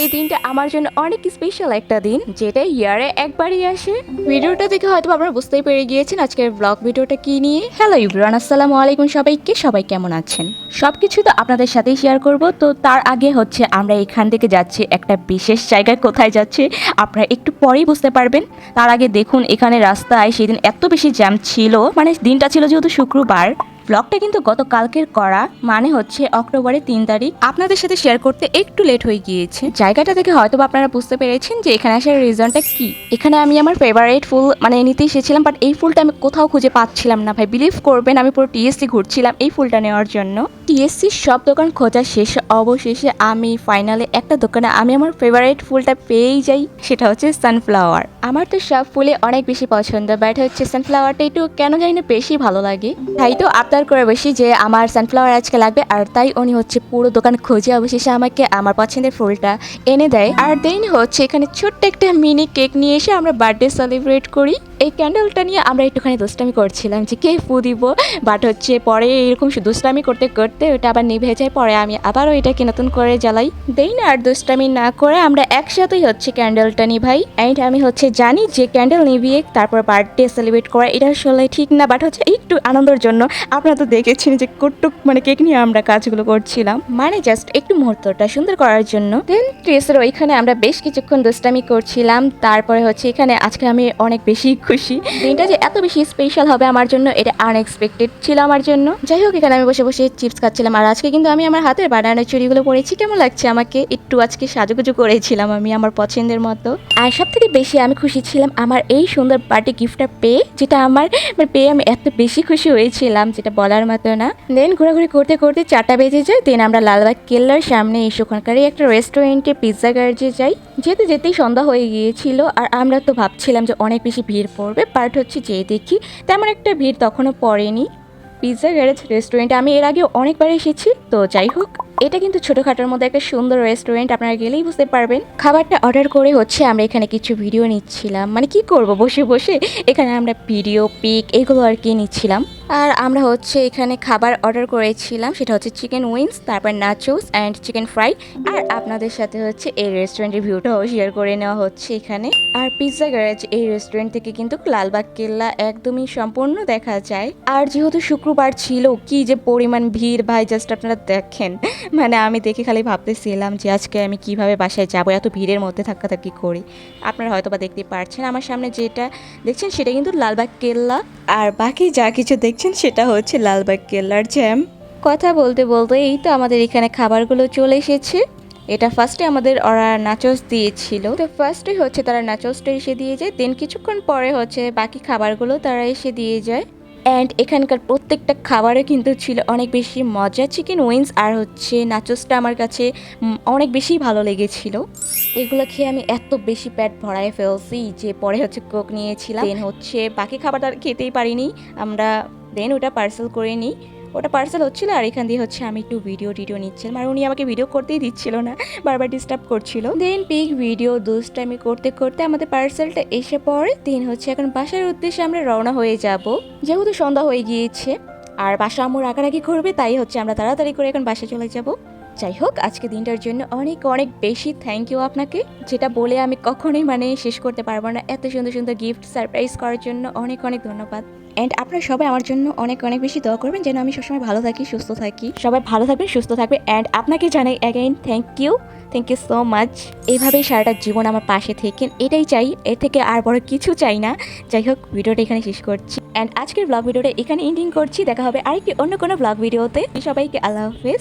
এই দিনটা আমার জন্য অনেক স্পেশাল একটা দিন, যেটা ইয়ারে একবারই আসে। ভিডিওটা দেখে হয়তো আপনারা বুঝতেই পেরে গিয়েছেন আজকের ব্লগ ভিডিওটা কি নিয়ে। হ্যালো ইব্রান আসসালামু আলাইকুম সবাইকে, সবাই কেমন আছেন? সব কিছু তো আপনাদের সাথেই শেয়ার করব, তো তার আগে হচ্ছে আমরা এখান থেকে যাচ্ছি, একটা বিশেষ জায়গায় কোথায় যাচ্ছে, আপনারা একটু পরেই বুঝতে পারবেন। তার আগে দেখুন, এখানে রাস্তায় সেদিন এত বেশি জ্যাম ছিল মানে দিনটা ছিল যেহেতু শুক্রবার ব্লগটা কিন্তু গত কালকের করা মানে হচ্ছে অক্টোবরের তিন তারিখ। আপনাদের সাথে শেয়ার করতে একটু লেট হয়ে গিয়েছে। জায়গাটা দেখে হয়তো আপনারা বুঝতে পেরেছেন যে এখানে আসার রিজনটা কি। এখানে আমি আমার ফেভারিট ফুল মানে নিতে এসেছিলাম বাট এই ফুলটা আমি কোথাও খুঁজে পাচ্ছিলাম না ভাই। বিলিভ করবেন, আমি পুরো টিএসসি ঘুরছিলাম এই ফুলটা নেওয়ার জন্য। টিএসসি সব দোকান খোঁজা শেষে, অবশেষে আমি ফাইনালে একটা দোকানে আমি আমার ফেভারিট ফুলটা পেয়েই যাই, সেটা হচ্ছে সানফ্লাওয়ার আমার তো সব ফুলে অনেক বেশি পছন্দ বাট হচ্ছে সানফ্লাওয়ারটা একটু কেন জানি না বেশি ভালো লাগে। তাই তো আবদার করে বেশি যে আমার সানফ্লাওয়ার আজকে লাগবে, আর তাই উনি হচ্ছে পুরো দোকান খুঁজে অবশেষে আমাকে আমার পছন্দের ফুলটা এনে দেয়। আর দেন হচ্ছে এখানে ছোট্ট একটা মিনি কেক নিয়ে এসে আমরা বার্থডে সেলিব্রেট করি। এই ক্যান্ডেলটা নিয়ে আমরা একটুখানি দুষ্টামি করছিলাম যে কে ফু দিব? বাট হচ্ছে পরে এরকম দুষ্টামি করতে করতে ওটা আবার নিভে যায়, পরে আমি আবারও এটাকে নতুন করে জ্বালাই। দেই না আর দুষ্টামি না করে আমরা একসাথেই হচ্ছে ক্যান্ডেলটা নিভাই। অ্যান্ড আমি হচ্ছে জানি যে ক্যান্ডেল নিভিয়ে তারপর বার্থডে সেলিব্রেট করা এটা আসলে ঠিক না বাট হচ্ছে একটু আনন্দের জন্য আপনারা তো দেখেছেন যে কুটুক মানে কেক নিয়ে আমরা কাজগুলো করছিলাম। মানে জাস্ট একটু মুহূর্তটা সুন্দর করার জন্য। দেন ট্রেসের ওইখানে আমরা বেশ কিছুক্ষণ দুষ্টামি করছিলাম, তারপরে হচ্ছে এখানে আজকে আমি অনেক বেশি খুশি। দিনটা যে এত বেশি স্পেশাল হবে আমার জন্য, এটা আনএক্সপেক্টেড ছিল আমার জন্য। যাই হোক, এখানে আমি বসে বসে চিপস খাচ্ছিলাম, আর আজকে কিন্তু আমি আমার হাতের বানানো চুড়িগুলো পরেছি। কেমন লাগছে আমাকে? একটু আজকে সাজুগুজু করেছিলাম আমি আমার পছন্দের মতো। আর সব থেকে বেশি আমি খুশি ছিলাম আমার এই সুন্দর বার্থডে গিফটটা পেয়ে, যেটা আমার মানে পেয়ে আমি এত বেশি খুশি হয়েছিলাম, যেটা বলার মতো না। দেন ঘোরাঘুরি করতে করতে চারটা বেজে যায় দেন আমরা লালবাগ কেল্লার সামনে এসে ওখানকারই একটা রেস্টুরেন্টে পিৎজা গার্জে যাই। যেতে যেতেই সন্ধ্যা হয়ে গিয়েছিল, আর আমরা তো ভাবছিলাম যে অনেক বেশি ভিড় পড়বে বাট হচ্ছে যে দেখি। তেমন একটা ভিড় তখনও পড়েনি। পিৎজা গ্যারেজ রেস্টুরেন্টে আমি এর আগে অনেকবার এসেছি, তো যাই হোক, এটা কিন্তু ছোটোখাটোর মধ্যে একটা সুন্দর রেস্টুরেন্ট আপনারা গেলেই বুঝতে পারবেন। খাবারটা অর্ডার করে হচ্ছে আমরা এখানে কিছু ভিডিও নিচ্ছিলাম। মানে কি করব বসে বসে? এখানে আমরা ভিডিও পিক এগুলো আর কি নিচ্ছিলাম। আর আমরা হচ্ছে এখানে খাবার অর্ডার করেছিলাম, সেটা হচ্ছে চিকেন উইংস তারপর নাচোস অ্যান্ড চিকেন ফ্রাই আর আপনাদের সাথে হচ্ছে এই রেস্টুরেন্টের ভিউটাও শেয়ার করে নেওয়া হচ্ছে এখানে। আর পিৎজা গ্যারেজ এই রেস্টুরেন্ট থেকে কিন্তু লালবাগ কেল্লা একদমই সম্পূর্ণ দেখা যায়। আর যেহেতু শুক্রবার ছিল, কি যে পরিমাণ ভিড়, ভাই জাস্ট আপনারা দেখেন। মানে আমি দেখে খালি ভাবতেছিলাম যে আজকে আমি কীভাবে বাসায় যাব, এত ভিড়ের মধ্যে ধাক্কাধাক্কি করি। আপনারা হয়তো বা দেখতে পারছেন, আমার সামনে যেটা দেখছেন, সেটা কিন্তু লালবাগ কেল্লা। আর বাকি যা কিছু দেখছেন সেটা হচ্ছে লালবাগ কেল্লার জ্যাম। কথা বলতে বলতে এই তো আমাদের এখানে খাবারগুলো চলে এসেছে। এটা ফার্স্টে আমাদের ওরা নাচস দিয়েছিল। তো ফার্স্টে হচ্ছে তারা নাচসটা এসে দিয়ে যায় দেন কিছুক্ষণ পরে হচ্ছে বাকি খাবারগুলো তারা এসে দিয়ে যায়। অ্যান্ড এখানকার প্রত্যেকটা খাবারে কিন্তু ছিল অনেক বেশি মজা চিকেন উইংস আর হচ্ছে নাচসটা আমার কাছে অনেক বেশি ভালো লেগেছিল। এগুলো খেয়ে আমি এত বেশি পেট ভরায় ফেলছি যে পরে হচ্ছে কোক নিয়েছিলাম। দেন হচ্ছে বাকি খাবারটা আর খেতেই পারিনি। আমরা দেন ওটা পার্সেল করে নিই। ওটা পার্সেল হচ্ছিল আর এখান দিয়ে হচ্ছে আমি একটু ভিডিও টিডিও নিচ্ছিলাম। আর উনি আমাকে ভিডিও করতেই দিচ্ছিল না, বারবার ডিস্টার্ব করছিল। দেন পিক ভিডিও দুষ্টামি করতে করতে আমাদের পার্সেলটা এসে পড়ে। দেন হচ্ছে এখন বাসার উদ্দেশ্যে আমরা রওনা হয়ে যাব। যেহেতু সন্ধ্যা হয়ে গিয়েছে, আর বাসা আমার রাগারাগি করবে, তাই হচ্ছে আমরা তাড়াতাড়ি করে এখন বাসা চলে যাব। যাই হোক, আজকে দিনটার জন্য অনেক অনেক বেশি থ্যাংক ইউ আপনাকে, যেটা বলে আমি কখনোই মানে শেষ করতে পারব না। এত সুন্দর সুন্দর গিফট সারপ্রাইজ করার জন্য অনেক অনেক ধন্যবাদ। অ্যান্ড আপনারা সবাই আমার জন্য অনেক অনেক বেশি দোয়া করবেন যেন আমি সবসময় ভালো থাকি, সুস্থ থাকি। সবাই ভালো থাকবেন, সুস্থ থাকবে অ্যান্ড আপনাকে জানাই again thank you thank you so much এইভাবেই সারাটা জীবন আমার পাশে থেকেন এটাই চাই। এর থেকে আর বড় কিছু চাই না। যাই হোক, ভিডিওটা এখানে শেষ করছি। অ্যান্ড আজকের ব্লগ ভিডিওটা এখানে এন্ডিং করছি। দেখা হবে আরেকটি অন্য কোনো ব্লগ ভিডিওতে সবাইকে আল্লাহ হাফেজ।